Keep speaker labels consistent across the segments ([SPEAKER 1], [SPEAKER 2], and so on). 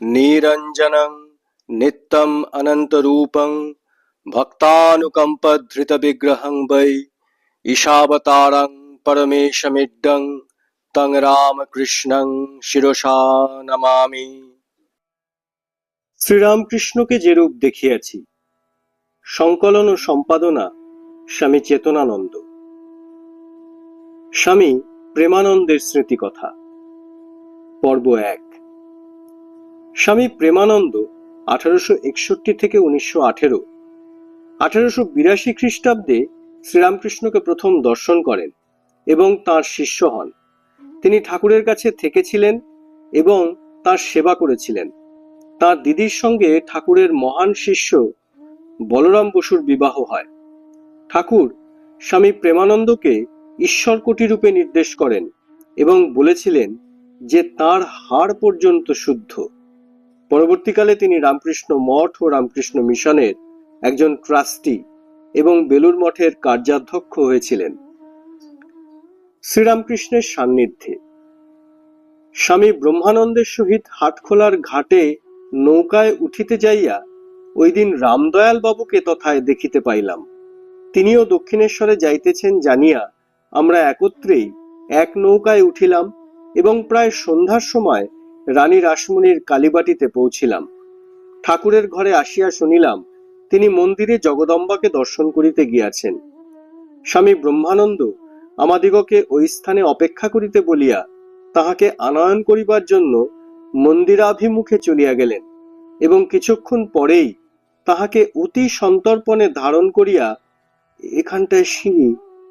[SPEAKER 1] নিরঞ্জনং নিত্যম অনন্তরূপং ভক্তানুকম্পধৃতবিগ্রহং বৈ ঈশাবতারং পরমেশমিড্ডং তং রামকৃষ্ণং শিরসা নমামি শ্রীরামকৃষ্ণকে যে রূপ দেখিয়াছি, সংকলন ও সম্পাদনা স্বামী চেতনানন্দ। স্বামী প্রেমানন্দের স্মৃতিকথা, পর্ব এক। স্বামী প্রেমানন্দ আঠারোশো একষট্টি থেকে উনিশশো আঠেরো। আঠারোশো বিরাশি খ্রিস্টাব্দে শ্রীরামকৃষ্ণকে প্রথম দর্শন করেন এবং তার শিষ্য হন। তিনি ঠাকুরের কাছে থেকেছিলেন এবং তার সেবা করেছিলেন। তার দিদির সঙ্গে ঠাকুরের মহান শিষ্য বলরাম বসুর বিবাহ হয়। ঠাকুর স্বামী প্রেমানন্দকে ঈশ্বরকোটি রূপে নির্দেশ করেন এবং বলেছিলেন যে তার হাড় পর্যন্ত শুদ্ধ। পরবর্তীকালে তিনি রামকৃষ্ণ মঠ ও রামকৃষ্ণ মিশনের একজন ট্রাস্টি এবং বেলুর মঠের কার্যাধ্যক্ষ হয়েছিলেন। শ্রীরামকৃষ্ণের সান্নিধ্যে স্বামী ব্রহ্মানন্দের সহিত হাটখোলার ঘাটে নৌকায় উঠিতে যাইয়া ওই দিন রামদয়াল বাবুকে তথায় দেখিতে পাইলাম। তিনিও দক্ষিণেশ্বরে যাইতেছেন জানিয়া আমরা একত্রেই এক নৌকায় উঠিলাম এবং প্রায় সন্ধ্যার সময় রানী রাসমণির কালীবাটিতে পৌঁছিলাম। ঠাকুরের ঘরে আসিয়া শুনিলাম, তিনি মন্দিরে জগদম্বাকে দর্শন করিতে গিয়াছেন। স্বামী ব্রহ্মানন্দ আমাদিগকে ওই স্থানে অপেক্ষা করিতে বলিয়া তাহাকে আনয়ন করিবার জন্য মন্দিরাভিমুখে চলিয়া গেলেন এবং কিছুক্ষণ পরেই তাহাকে অতি সন্তর্পণে ধারণ করিয়া এখানটায় সিঁড়ি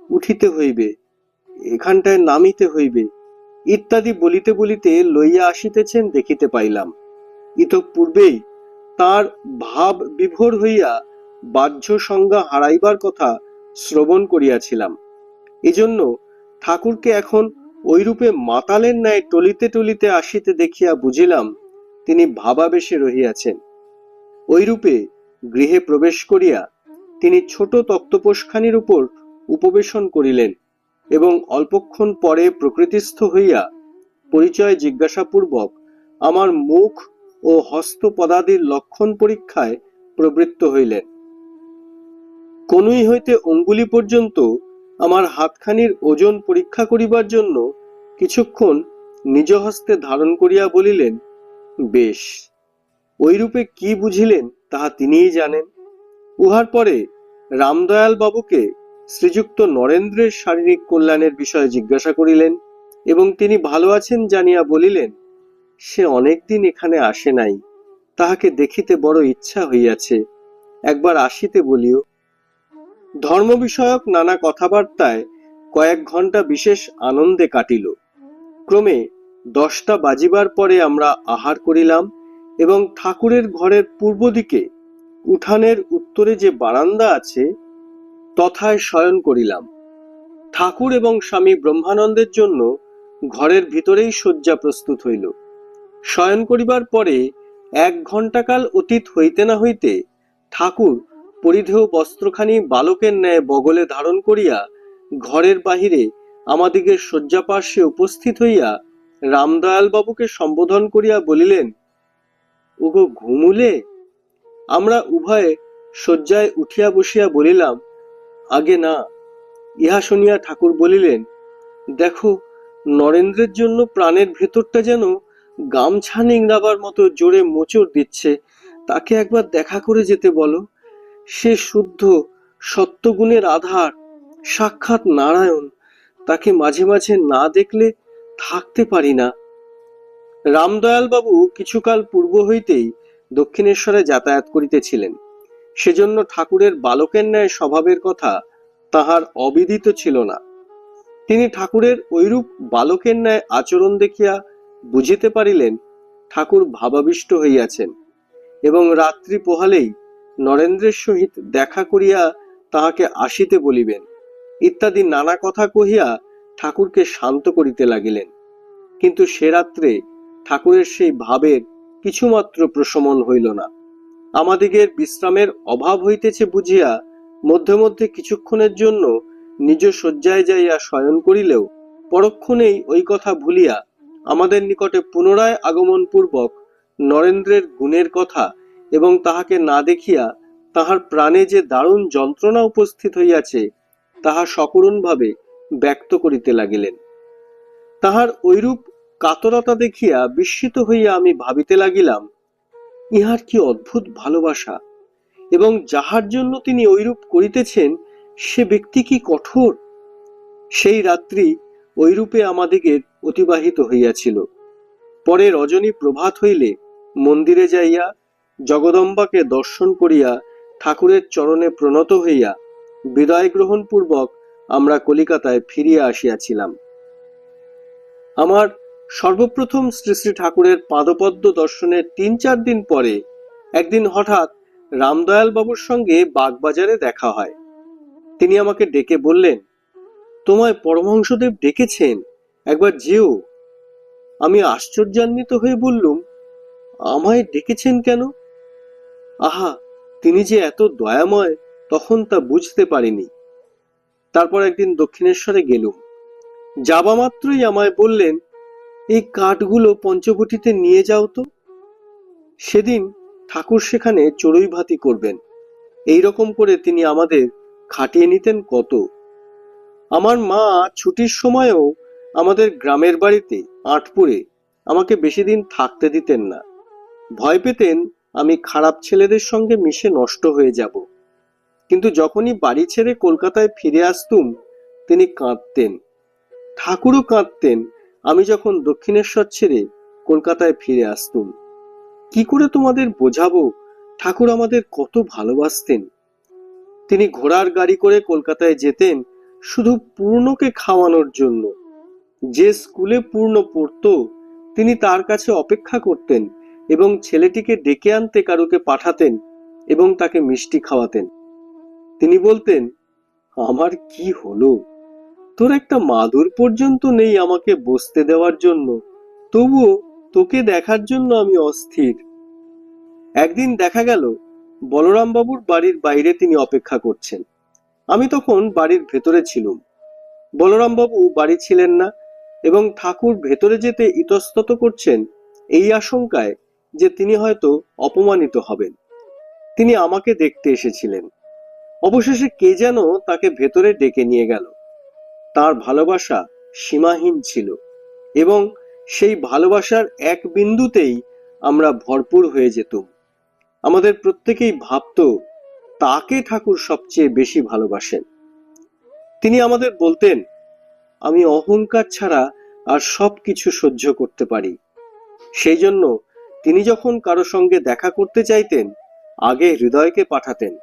[SPEAKER 1] উঠিতে হইবে, এখানটায় নামিতে হইবে ইত্যাদি বলিতে বলিতে লইয়া আসিতেছেন দেখিতে পাইলাম। ইতঃপূর্বেই তার ভাব বিভোর হইয়া বাহ্য সংজ্ঞা হারাইবার কথা শ্রবণ করিয়াছিলাম। এজন্য ঠাকুরকে এখন ওইরূপে মাতালের ন্যায় টলিতে টলিতে আসিতে দেখিয়া বুঝিলাম, তিনি ভাবাবেশে রহিয়াছেন। ওইরূপে গৃহে প্রবেশ করিয়া তিনি ছোট তক্তপোষখানির উপর উপবেশন করিলেন। এবং অল্পক্ষণ পরে প্রকৃতিস্থ হইয়া পরিচয় জিজ্ঞাসাপূর্বক আমার মুখ ও হস্ত পদাদির লক্ষণ পরীক্ষায় প্রবৃত্ত হইলেন। কনুই হইতে অঙ্গুলি পর্যন্ত আমার হাতখানির ওজন পরীক্ষা করিবার জন্য কিছুক্ষণ নিজ হস্তে ধারণ করিয়া বলিলেন, বেশ ওইরূপে কি বুঝিলেন তাহা তিনিই জানেন। উহার পরে রামদয়াল বাবুকে শ্রীযুক্ত নরেন্দ্রের শারীরিক কল্যাণের বিষয়ে জিজ্ঞাসা করিলেন এবং তিনি ভালো আছেন জানিয়া বলিলেন, সে অনেকদিন এখানে আসে নাই। তাহাকে দেখিতে বড় ইচ্ছা হইয়াছে। একবার আসিতে বলিও। ধর্ম বিষয়ক নানা কথাবার্তায় কয়েক ঘণ্টা বিশেষ আনন্দে কাটিল। ক্রমে দশটা বাজিবার পরে আমরা আহার করিলাম এবং ঠাকুরের ঘরের পূর্ব দিকে উঠানের উত্তরে যে বারান্দা আছে তথায় শয়ন করিলাম। ঠাকুর এবং স্বামী ব্রহ্মানন্দের জন্য ঘরের ভিতরেই শয্যা প্রস্তুত হইল। শয়ন করিবার পরে এক ঘণ্টাকাল অতীত হইতে না হইতে ঠাকুর পরিধেয় বস্ত্রখানি বালকের ন্যায় বগলে ধারণ করিয়া ঘরের বাহিরে আমাদিগের শয্যাপার্শ্বে উপস্থিত হইয়া রামদয়াল বাবুকে সম্বোধন করিয়া বলিলেন, ওগো ঘুমুলে, আমরা উভয়ে শয্যায় উঠিয়া বসিয়া বলিলাম আগে না। ইহা শুনিয়া ঠাকুর বলিলেন, দেখো, নরেন্দ্রের জন্য প্রাণের ভেতরটা যেন গামছা নিংড়াবার মতো জোরে মোচড় দিচ্ছে, তাকে একবার দেখা করে যেতে বলো। সে শুদ্ধ, সত্যগুণের আধার, সাক্ষাৎ নারায়ণ, তাকে মাঝে মাঝে না দেখলে থাকতে পারি না। রামদয়াল বাবু কিছুকাল পূর্ব হইতেই দক্ষিণেশ্বরে যাতায়াত করিতেছিলেন। সেজন্য ঠাকুরের বালকের ন্যায় স্বভাবের কথা তাহার অবিদিত ছিল না। তিনি ঠাকুরের ঐরূপ বালকের ন্যায় আচরণ দেখিয়া বুঝিতে পারিলেন, ঠাকুর ভাবাবিষ্ট হইয়াছেন এবং রাত্রি পোহালেই নরেন্দ্রের সহিত দেখা করিয়া তাহাকে আসিতে বলিবেন। ইত্যাদি নানা কথা কহিয়া ঠাকুরকে শান্ত করিতে লাগিলেন। কিন্তু সে রাত্রে ঠাকুরের সেই ভাবের কিছুমাত্র প্রশমন হইল না। আমাদিগের বিশ্রামের অভাব হইতেছে বুঝিয়া মধ্যে মধ্যে কিছুক্ষণের জন্য নিজ শয্যায় যাইয়া শয়ন করিলেও পরক্ষণেই ওই কথা ভুলিয়া আমাদের নিকটে পুনরায় আগমন পূর্বক নরেন্দ্রের গুণের কথা এবং তাহাকে না দেখিয়া তাহার প্রাণে যে দারুণ যন্ত্রণা উপস্থিত হইয়াছে, তাহা সকরুণভাবে ব্যক্ত করিতে লাগিলেন। তাহার ঐরূপ কাতরতা দেখিয়া বিস্মিত হইয়া আমি ভাবিতে লাগিলাম ইহার কি অদ্ভুত ভালোবাসা? এবং যাহার জন্য তিনি ঐরূপ করিতেছেন, সে ব্যক্তি কি কঠোর? সেই রাত্রি ঐরূপে আমাদিগের অতিবাহিত হইয়াছিল। পরে রজনী প্রভাত হইলে মন্দিরে যাইয়া জগদম্বাকে দর্শন করিয়া ঠাকুরের চরণে প্রণত হইয়া বিদায় গ্রহণ পূর্বক আমরা কলিকাতায় ফিরিয়া আসিয়াছিলাম। আমার সর্বপ্রথম শ্রী শ্রী ঠাকুরের পাদপদ্ম দর্শনের তিন চার দিন পরে একদিন হঠাৎ রামদয়াল বাবুর সঙ্গে বাগবাজারে দেখা হয়। তিনি আমাকে ডেকে বললেন, তোমায় পরমহংসদেব ডেকেছেন, একবার যেও। আমি আশ্চর্যান্বিত হয়ে বললুম, আমায় ডেকেছেন কেন? আহা, তিনি যে এত দয়াময়, তখন তা বুঝতে পারিনি। তারপর একদিন দক্ষিণেশ্বরে গেলুম। যাবা মাত্রই আমায় বললেন এই কাঠগুলো পঞ্চবটিতে নিয়ে যাও তো। সেদিন ঠাকুর সেখানে চড়ুই ভাতি করবেন। এই রকম করে তিনি আমাদের খাটিয়ে নিতেন কত। আমার মা ছুটির সময়ও আমাদের গ্রামের বাড়িতে আটপুরে আমাকে বেশি দিন থাকতে দিতেন না। ভয় পেতেন আমি খারাপ ছেলেদের সঙ্গে মিশে নষ্ট হয়ে যাব। কিন্তু যখনই বাড়ি ছেড়ে কলকাতায় ফিরে আসতুম, তিনি কাঁদতেন। ঠাকুরও কাঁদতেন আমি যখন দক্ষিণেশ্বর ছেড়ে কলকাতায় ফিরে আসতুম, কি করে তোমাদের বোঝাবো ঠাকুর আমাদের কত ভালোবাসতেন? তিনি ঘোড়ার গাড়ি করে কলকাতায় যেতেন শুধু পূর্ণকে খাওয়ানোর জন্য। যে স্কুলে পূর্ণ পড়তো, তিনি তার কাছে অপেক্ষা করতেন এবং ছেলেটিকে ডেকে আনতে কারুকে পাঠাতেন এবং তাকে মিষ্টি খাওয়াতেন। তিনি বলতেন, আমার কি হলো? তোর একটা মাদুর পর্যন্ত নেই আমাকে বসতে দেওয়ার জন্য। তবুও তোকে দেখার জন্য আমি অস্থির। একদিন দেখা গেল বলরাম বাবুর বাড়ির বাইরে তিনি অপেক্ষা করছেন। আমি তখন বাড়ির ভেতরে ছিলুম। বলরাম বাবু বাড়ি ছিলেন না এবং ঠাকুর ভেতরে যেতে ইতস্তত করছেন এই আশঙ্কায় যে তিনি হয়তো অপমানিত হবেন। তিনি আমাকে দেখতে এসেছিলেন। অবশেষে কে যেন তাকে ভেতরে ডেকে নিয়ে গেল। তার ভালোবাসা সীমাহীন ছিল এবং সেই ভালোবাসার এক বিন্দুতেই আমরা ভরপুর হয়ে যেতুম। আমাদের প্রত্যেকেই ভাবত, তাকে ঠাকুর সবচেয়ে বেশি ভালোবাসেন। তিনি আমাদের বলতেন, আমি অহংকার ছাড়া আর সব কিছু সহ্য করতে পারি। সেই জন্য তিনি যখন কারও সঙ্গে দেখা করতে চাইতেন, আগে হৃদয়কে পাঠাতেন,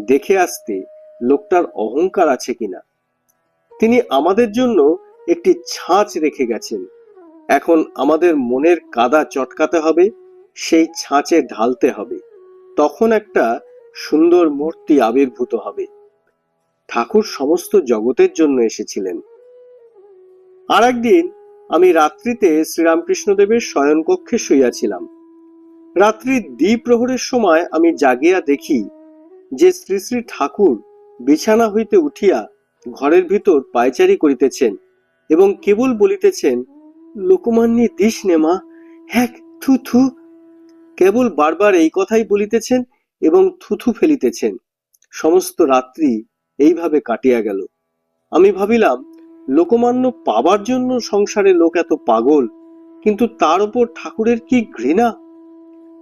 [SPEAKER 1] দেখে আসতে লোকটার অহংকার আছে কিনা? তিনি আমাদের জন্য একটি ছাঁচ রেখে গেছেন। এখন আমাদের মনের কাদা চটকাতে হবে, সেই ছাঁচে ঢালতে হবে। তখন একটা সুন্দর মূর্তি আবির্ভূত হবে। ঠাকুর সমস্ত জগতের জন্য এসেছিলেন। আর একদিন আমি রাত্রিতে শ্রীরামকৃষ্ণদেবের শয়নকক্ষে শুইয়াছিলাম। রাত্রি দ্বিপ্রহরের সময় আমি জাগিয়া দেখি যে শ্রী শ্রী ঠাকুর বিছানা হইতে উঠিয়া ঘরের ভিতর পায়চারি করিতেছেন এবং কেবল বলিতেছেন লোকমান্যে দিস নে মা হ্যাক থু থু। কেবল বারবার এই কথাই বলিতেছেন এবং থুথু ফেলিতেছেন। সমস্ত রাত্রি এইভাবে কাটিয়া গেল। আমি ভাবিলাম, লোকমান্য পাবার জন্য সংসারে লোক এত পাগল, কিন্তু তার উপর ঠাকুরের কি ঘৃণা?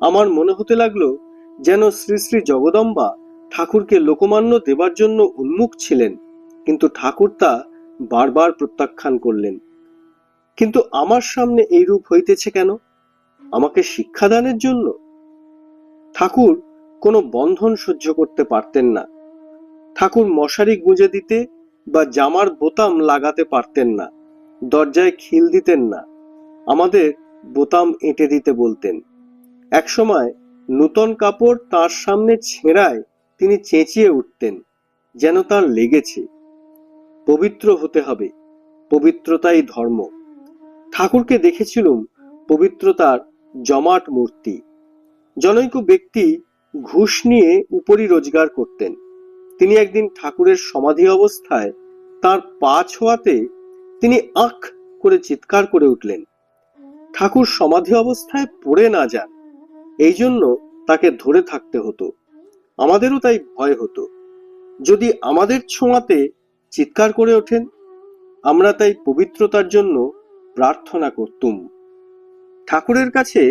[SPEAKER 1] আমার মনে হতে লাগল যেন শ্রী শ্রী জগদম্বা ঠাকুরকে লোকমান্য দেবার জন্য উন্মুখ ছিলেন। কিন্তু ঠাকুর তা বারবার প্রত্যাখ্যান করলেন। কিন্তু আমার সামনে এই রূপ হইতেছে কেন? আমাকে শিক্ষাদানের জন্য? ঠাকুর কোনো বন্ধন সহ্য করতে পারতেন না। ঠাকুর মশারি গুঁজে দিতে বা জামার বোতাম লাগাতে পারতেন না। দরজায় খিল দিতেন না। আমাদের বোতাম এঁটে দিতে বলতেন। একসময় নূতন কাপড় তার সামনে ছেঁড়ায় তিনি চেঁচিয়ে উঠতেন, যেন তার লেগেছে। পবিত্র হতে হবে। পবিত্রতাই ধর্ম। ঠাকুরকে দেখেছিলুম পবিত্রতার জমাট মূর্তি। জনৈক ব্যক্তি ঘুষ নিয়ে উপরি রোজগার করতেন। তিনি একদিন ঠাকুরের সমাধি অবস্থায় তার পা ছোঁয়াতে তিনি আখ করে চিৎকার করে উঠলেন। ঠাকুর সমাধি অবস্থায় পড়ে না যান। এই জন্য তাকে ধরে থাকতে হতো। আমাদেরও তাই ভয় হতো। যদি আমাদের ছোঁয়াতে চিৎকার করে ওঠেন, আমরা তাই পবিত্রতার জন্য প্রার্থনা করতুম। ঠাকুরের কাছে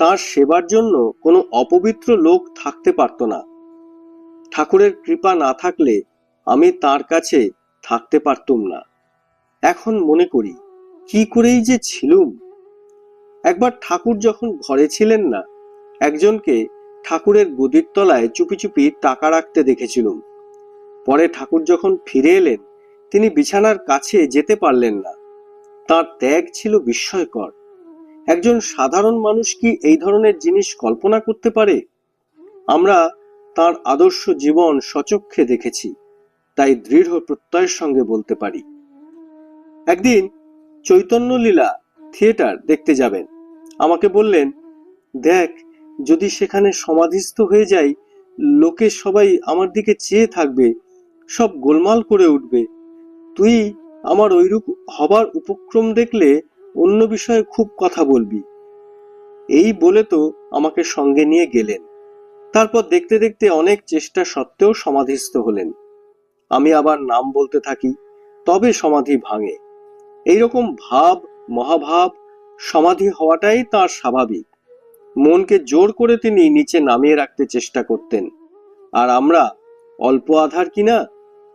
[SPEAKER 1] তার সেবার জন্য কোনো অপবিত্র লোক থাকতে পারত না। ঠাকুরের কৃপা না থাকলে আমি তার কাছে থাকতে পারতুম না। এখন মনে করি, কি করেই যে ছিলুম। একবার ঠাকুর যখন ঘরে ছিলেন না, একজনকে ঠাকুরের গদির তলায় চুপি চুপি টাকা রাখতে দেখেছিলুম। পরে ঠাকুর যখন ফিরে এলেন, তিনি বিছানার কাছে যেতে পারলেন না। তার ত্যাগ ছিল বিস্ময়কর। একজন সাধারণ মানুষ কি এই ধরনের জিনিস কল্পনা করতে পারে? আমরা তার আদর্শ জীবন সচক্ষে দেখেছি, তাই দৃঢ় প্রত্যয়ের সঙ্গে বলতে পারি। একদিন চৈতন্য লীলা থিয়েটার দেখতে যাবেন। আমাকে বললেন, দেখ, যদি সেখানে সমাধিস্থ হয়ে যাই, লোকে সবাই আমার দিকে চেয়ে থাকবে সব গোলমাল করে উঠবে। তুই আমার ওইরূপ হবার উপক্রম দেখলে অন্য বিষয়ে খুব কথা বলবি। এই বলে তো আমাকে সঙ্গে নিয়ে গেলেন। তারপর দেখতে দেখতে অনেক চেষ্টা সত্ত্বেও সমাধিস্থ হলেন। আমি আবার নাম বলতে থাকি, তবে সমাধি ভাঙে। এইরকম ভাব, মহাভাব, সমাধি হওয়াটাই তার স্বাভাবিক। মনকে জোর করে তিনি নিচে নামিয়ে রাখতে চেষ্টা করতেন। আর আমরা অল্প আধার কিনা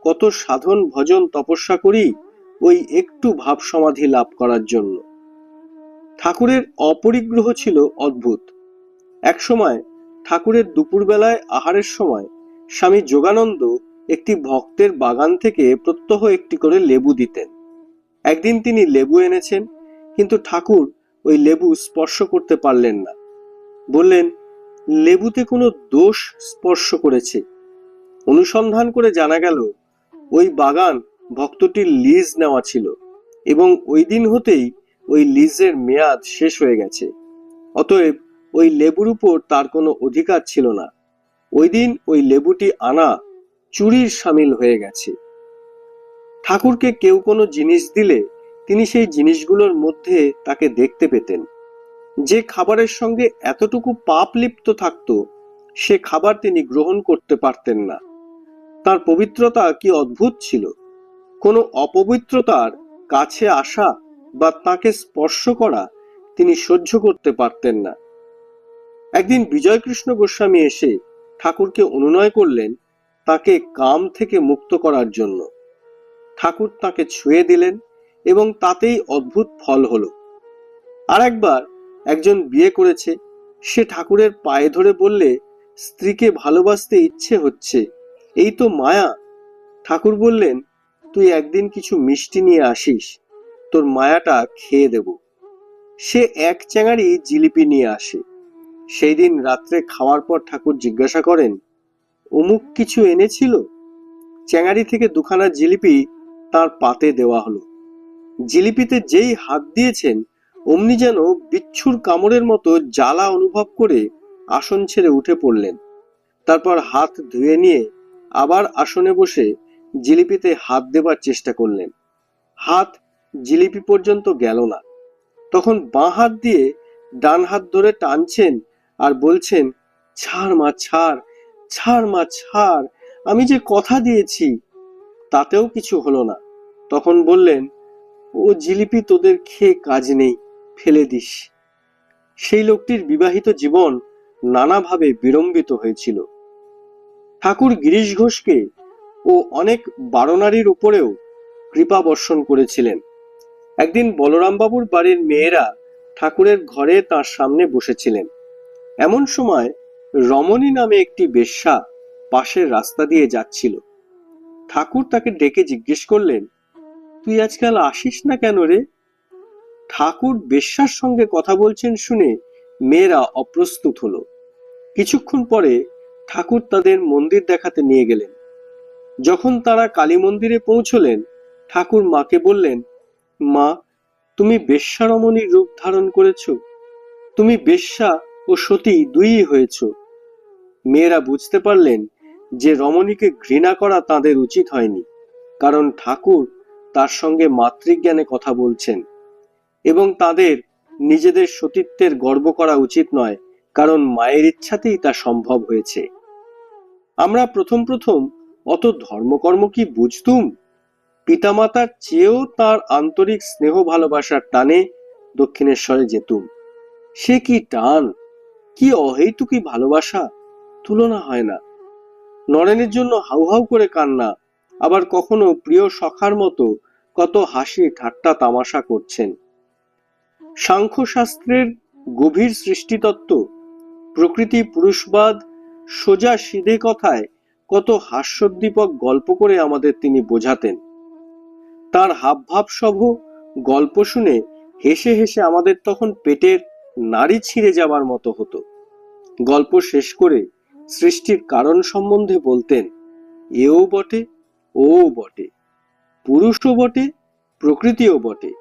[SPEAKER 1] কত সাধন ভজন তপস্যা করি, ওই একটু ভাব সমাধি লাভ করার জন্য। ঠাকুরের অপরিগ্রহ ছিল অদ্ভুত। এক সময় ঠাকুরের দুপুরবেলায় আহারের সময় স্বামী যোগানন্দ একটি ভক্তের বাগান থেকে প্রত্যহ একটি করে লেবু দিতেন। একদিন তিনি লেবু এনেছেন, কিন্তু ঠাকুর ওই লেবু স্পর্শ করতে পারলেন না। বললেন, লেবুতে কোনো দোষ স্পর্শ করেছে? অনুসন্ধান করে জানা গেল ওই বাগান ভক্তটির লিজ নেওয়া ছিল এবং ওই দিন হতেই ওই লিজের মেয়াদ শেষ হয়ে গেছে। অতএব ওই লেবুর উপর তার কোনো অধিকার ছিল না। ওই দিন ওই লেবুটি আনা চুরির সামিল হয়ে গেছে। ঠাকুরকে কেউ কোনো জিনিস দিলে তিনি সেই জিনিসগুলোর মধ্যে তাকে দেখতে পেতেন। যে খাবারের সঙ্গে এতটুকু পাপ লিপ্ত থাকত, সে খাবার তিনি গ্রহণ করতে পারতেন না। তার পবিত্রতা কি অদ্ভুত ছিল? কোনো অপবিত্রতার কাছে আসা বা তাকে স্পর্শ করা তিনি সহ্য করতে পারতেন না। একদিন বিজয়কৃষ্ণ গোস্বামী এসে ঠাকুরকে অনুনয় করলেন তাকে কাম থেকে মুক্ত করার জন্য। ঠাকুর তাকে ছুঁয়ে দিলেন এবং তাতেই অদ্ভুত ফল হলো। আর একবার একজন বিয়ে করেছে, সে ঠাকুরের পায়ে ধরে বললে, স্ত্রীকে ভালোবাসতে ইচ্ছে হচ্ছে। এই তো মায়া। ঠাকুর বললেন, তুই একদিন কিছু মিষ্টি নিয়ে আসিস, তোর মায়াটা খেয়ে দেব। সে এক চ্যাঙারি জিলিপি নিয়ে আসে। সেই দিন রাত্রে খাওয়ার পর ঠাকুর জিজ্ঞাসা করেন, অমুক কিছু এনেছিল? চ্যাঙারি থেকে দুখানা জিলিপি তার পাতে দেওয়া হলো। জিলিপিতে যেই হাত দিয়েছেন, অমনি যেন বিচ্ছুর কামড়ের মতো জ্বালা অনুভব করে আসন ছেড়ে উঠে পড়লেন। তারপর হাত ধুয়ে নিয়ে আবার আসনে বসে জিলিপিতে হাত দেবার চেষ্টা করলেন। হাত জিলিপি পর্যন্ত গেল না। তখন বাঁ হাত দিয়ে ডান হাত ধরে টানছেন আর বলছেন, ছাড় মা, ছাড় ছাড় মা, ছাড়, আমি যে কথা দিয়েছি তাতেও কিছু হলো না। তখন বললেন, ও জিলিপি, তোদের খেয়ে কাজ নেই, ফেলে দিস। সেই লোকটির বিবাহিত জীবন নানাভাবে বিড়ম্বিত হয়েছিল। ঠাকুর গিরিশ ঘোষকে ও অনেক বারনারীর উপরেও কৃপা বর্ষণ করেছিলেন। একদিন বলরামবাবুর বাড়ির মেয়েরা ঠাকুরের ঘরে তার সামনে বসেছিলেন। এমন সময় রমণী নামে একটি বেশ্যা পাশের রাস্তা দিয়ে যাচ্ছিল। ঠাকুর তাকে ডেকে জিজ্ঞেস করলেন, তুই আজকাল আসিস না কেন রে? ঠাকুর বেশ্যার সঙ্গে কথা বলছেন শুনে মেয়েরা অপ্রস্তুত হলো। কিছুক্ষণ পরে ঠাকুর তাদের মন্দির দেখাতে নিয়ে গেলেন। যখন তারা কালী মন্দিরে পৌঁছলেন, ঠাকুর মাকে বললেন, মা, তুমি বেশ্যা রমণীর রূপ ধারণ করেছ। তুমি বেশ্যা ও সতী দুইই হয়েছ। মেয়েরা বুঝতে পারলেন যে রমণীকে ঘৃণা করা তাদের উচিত হয়নি, কারণ ঠাকুর তার সঙ্গে মাতৃজ্ঞানে কথা বলছেন এবং তাদের নিজেদের সতীত্বের গর্ব করা উচিত নয়, কারণ মায়ের ইচ্ছাতেই তা সম্ভব হয়েছে। আমরা প্রথম প্রথম অত ধর্মকর্ম কি বুঝতুম? পিতামাতার চেয়েও তার আন্তরিক স্নেহ ভালোবাসার টানে দক্ষিণেশ্বরে যেতুম। সে কি টান? কি অহেতুকি ভালোবাসা? তুলনা হয় না। নরেনের জন্য হাউ হাউ করে কান্না, আবার কখনো প্রিয় সখার মতো কত হাসি ঠাট্টা তামাশা করছেন। সাংখ্যশাস্ত্রের গভীর সৃষ্টিতত্ত্ব, প্রকৃতি পুরুষবাদ সোজা সিধে কথায় কত হাস্যোদ্দীপক গল্প করে আমাদের তিনি বোঝাতেন। তার হাবভাব সভ গল্প শুনে হেসে হেসে আমাদের তখন পেটের নাড়ি ছিঁড়ে যাবার মতো হতো। গল্প শেষ করে সৃষ্টির কারণ সম্বন্ধে বলতেন, এও বটে ও বটে, পুরুষও বটে, প্রকৃতিও বটে।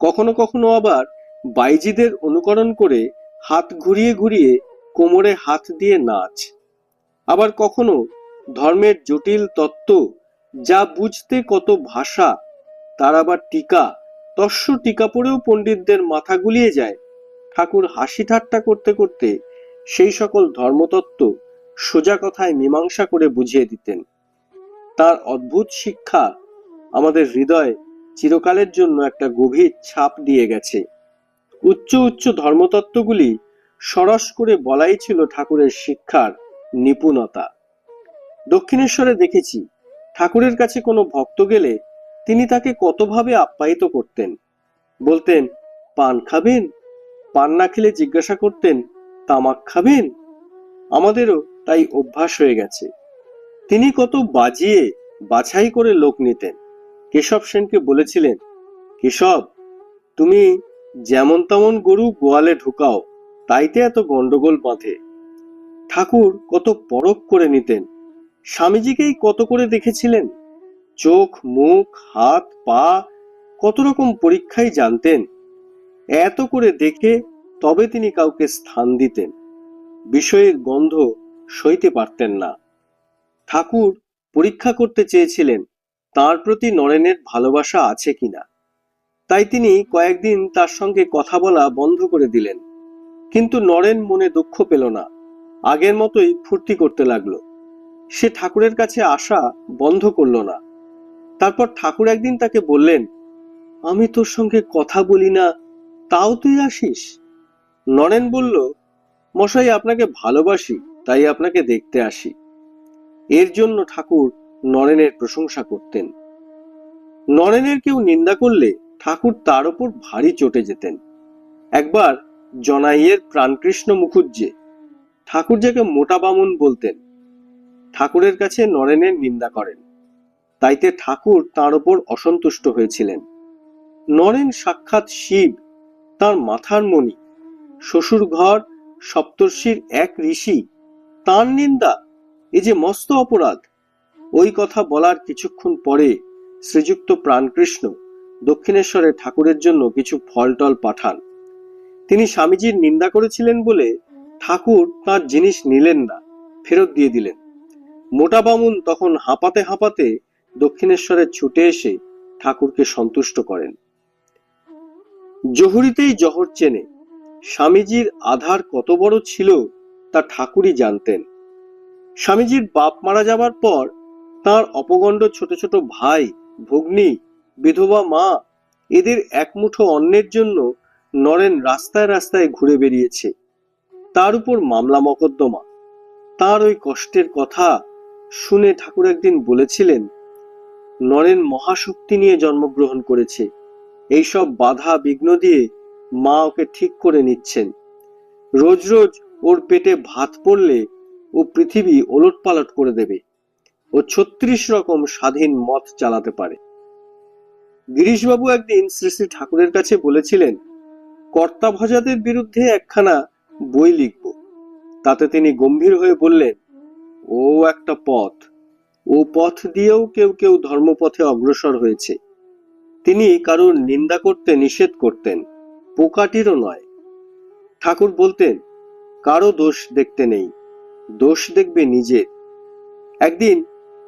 [SPEAKER 1] কখনো কখনো আবার বাইজিদের অনুকরণ করে হাত ঘুরিয়ে ঘুরিয়ে কোমরে হাত দিয়ে নাচ। আবার কখনো ধর্মের জটিল তত্ত্ব যা বুঝতে কত ভাষা, তার আবার টিকা, তস্য টিকা পড়েও পণ্ডিতদের মাথা গুলিয়ে যায়। ঠাকুর হাসি ঠাট্টা করতে করতে সেই সকল ধর্মতত্ত্ব সোজা কথায় মীমাংসা করে বুঝিয়ে দিতেন। তার অদ্ভুত শিক্ষা আমাদের হৃদয়ে চিরকালের জন্য একটা গভীর ছাপ দিয়ে গেছে। উচ্চ উচ্চ ধর্মতত্ত্বগুলি সরস করে বলাই ছিল ঠাকুরের শিক্ষার নিপুণতা। দক্ষিণেশ্বরে দেখেছি, ঠাকুরের কাছে কোনো ভক্ত গেলে তিনি তাকে কতভাবে আপ্যায়িত করতেন। বলতেন, পান খাবেন? পান না খেলে জিজ্ঞাসা করতেন, তামাক খাবেন? আমাদেরও তাই অভ্যাস হয়ে গেছে। তিনি কত বাজিয়ে বাছাই করে লোক নিতেন। কেশব সেনকে বলেছিলেন, কেশব, তুমি যেমন তেমন গরু গোয়ালে ঢুকাও তাইতে এত গন্ডগোল বাঁধে। ঠাকুর কত পরখ করে নিতেন। স্বামীজিকেই কত করে দেখেছিলেন? চোখ, মুখ, হাত, পা, কত রকম পরীক্ষাই জানতেন। এত করে দেখে তবে তিনি কাউকে স্থান দিতেন। বিষয়ের গন্ধ সইতে পারতেন না। ঠাকুর পরীক্ষা করতে চেয়েছিলেন, তার প্রতি নরেনের ভালোবাসা আছে কিনা। তাই তিনি কয়েকদিন তার সঙ্গে কথা বলা বন্ধ করে দিলেন। কিন্তু নরেন মনে দুঃখ পেল না। আগের মতোই ফুর্তি করতে লাগল। সে ঠাকুরের কাছে আসা বন্ধ করল না। তারপর ঠাকুর একদিন তাকে বললেন, আমি তোর সঙ্গে কথা বলি না, তাও তুই আসিস? নরেন বলল, মশাই, আপনাকে ভালোবাসি, তাই আপনাকে দেখতে আসি। এর জন্য ঠাকুর নরেনের প্রশংসা করতেন। নরেনের কেউ নিন্দা করলে ঠাকুর তার ওপর ভারী চটে যেতেন। একবার জনাইয়ের প্রাণকৃষ্ণ মুখুজ্জে ঠাকুর যাকে মোটা বামুন বলতেন। ঠাকুরের কাছে নরেনের নিন্দা করেন। তাইতে ঠাকুর তার ওপর অসন্তুষ্ট হয়েছিলেন। নরেন সাক্ষাৎ শিব, তার মাথার মণি শ্বশুর ঘর সপ্তর্ষির এক ঋষি, তার নিন্দা, এ যে মস্ত অপরাধ। ওই কথা বলার কিছুক্ষণ পরে শ্রীযুক্ত প্রাণকৃষ্ণ দক্ষিণেশ্বরে ঠাকুরের জন্য কিছু ফলটল পাঠান। তিনি স্বামীজির নিন্দা করেছিলেন বলে ঠাকুর তার জিনিস নিলেন না, ফেরত দিয়ে দিলেন। মোটা বামুন তখন হাঁপাতে হাঁপাতে দক্ষিণেশ্বরে ছুটে এসে ঠাকুরকে সন্তুষ্ট করেন। জহুরিতেই জহর চেনে, স্বামীজির আধার কত বড় ছিল তা ঠাকুরই জানতেন। স্বামীজির বাপ মারা যাবার পর তার অপগণ্ড ছোট ছোট ভাই, ভগ্নী, বিধবা মা, এদের একমুঠো অন্নের জন্য নরেন রাস্তায় রাস্তায় ঘুরে বেরিয়েছে। তার উপর মামলা মকদ্দমা। তার ওই কষ্টের কথা শুনে ঠাকুর একদিন বলেছিলেন, নরেন মহাশক্তি নিয়ে জন্মগ্রহণ করেছে। এইসব বাধা বিঘ্ন দিয়ে মা ওকে ঠিক করে নিচ্ছেন। রোজ রোজ ওর পেটে ভাত পড়লে ও পৃথিবী ওলট পালট করে দেবে। ও ছত্রিশ রকম স্বাধীন মত চালাতে পারে। গিরিশবাবু একদিন শ্রী শ্রী ঠাকুরের কাছে বলেছিলেন কর্তাভজাদের বিরুদ্ধে একখানা বই লিখব। তাতে তিনি গম্ভীর হয়ে বললেন, ও একটা পথ। ও পথ দিয়েও কেউ কেউ ধর্মপথে অগ্রসর হয়েছে। তিনি কারোর নিন্দা করতে নিষেধ করতেন, পোকাটিরও নয়। ঠাকুর বলতেন, কারও দোষ দেখতে নেই, দোষ দেখবে নিজের একদিন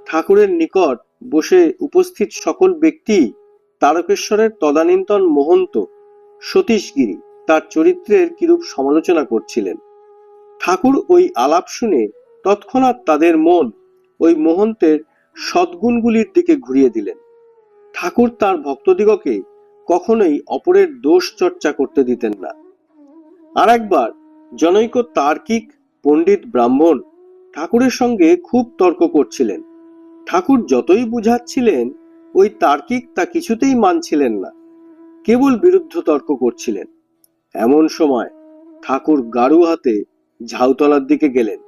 [SPEAKER 1] ঠাকুরের নিকট বসে উপস্থিত সকল ব্যক্তি তারকেশ্বরের তদানীন্তন মহন্ত সতীশগিরি তার চরিত্রের কিরূপ সমালোচনা করছিলেন। ঠাকুর ওই আলাপ শুনে তৎক্ষণাৎ তাদের মন ওই মহন্তের সদ্গুণগুলির দিকে ঘুরিয়ে দিলেন। ঠাকুর তার ভক্তদিগকে কখনোই অপরের দোষ চর্চা করতে দিতেন না। আর একবার জনৈক তার্কিক পণ্ডিত ব্রাহ্মণ ঠাকুরের সঙ্গে খুব তর্ক করছিলেন। ঠাকুর যতই বুঝাচ্ছিলেন, ওই তার্কিক তা কিছুতেই মানছিলেন না। কেবল বিরুদ্ধ তর্ক করছিলেন। এমন সময় ঠাকুর গাড়ু হাতে ঝাউতলার দিকে গেলেন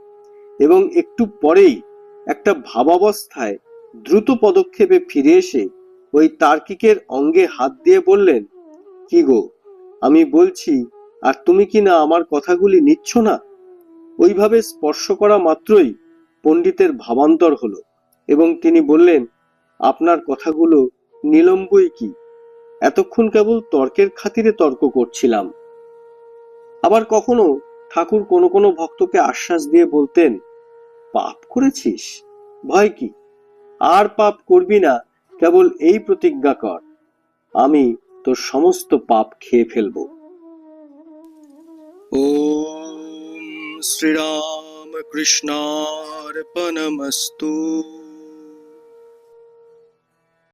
[SPEAKER 1] এবং একটু পরেই একটা ভাবাবস্থায় দ্রুত পদক্ষেপে ফিরে এসে ওই তার্কিকের অঙ্গে হাত দিয়ে বললেন, কি গো, আমি বলছি, আর তুমি কি না আমার কথাগুলি নিচ্ছ না? ওইভাবে স্পর্শ করা মাত্রই পণ্ডিতের ভাবান্তর হলো এবং তিনি বললেন, আপনার কথাগুলো নিলম্বই কি? এতক্ষণ কেবল তর্কের খাতিরে তর্ক করছিলাম। আবার কখনো ঠাকুর কোনো কোনো ভক্তকে আশ্বাস দিয়ে বলতেন, পাপ করেছিস? ভয় কি? আর পাপ করবি না, কেবল এই প্রতিজ্ঞা কর। আমি তোর সমস্ত পাপ খেয়ে ফেলব।
[SPEAKER 2] ও শ্রীরাম কৃষ্ণার্পণমস্তু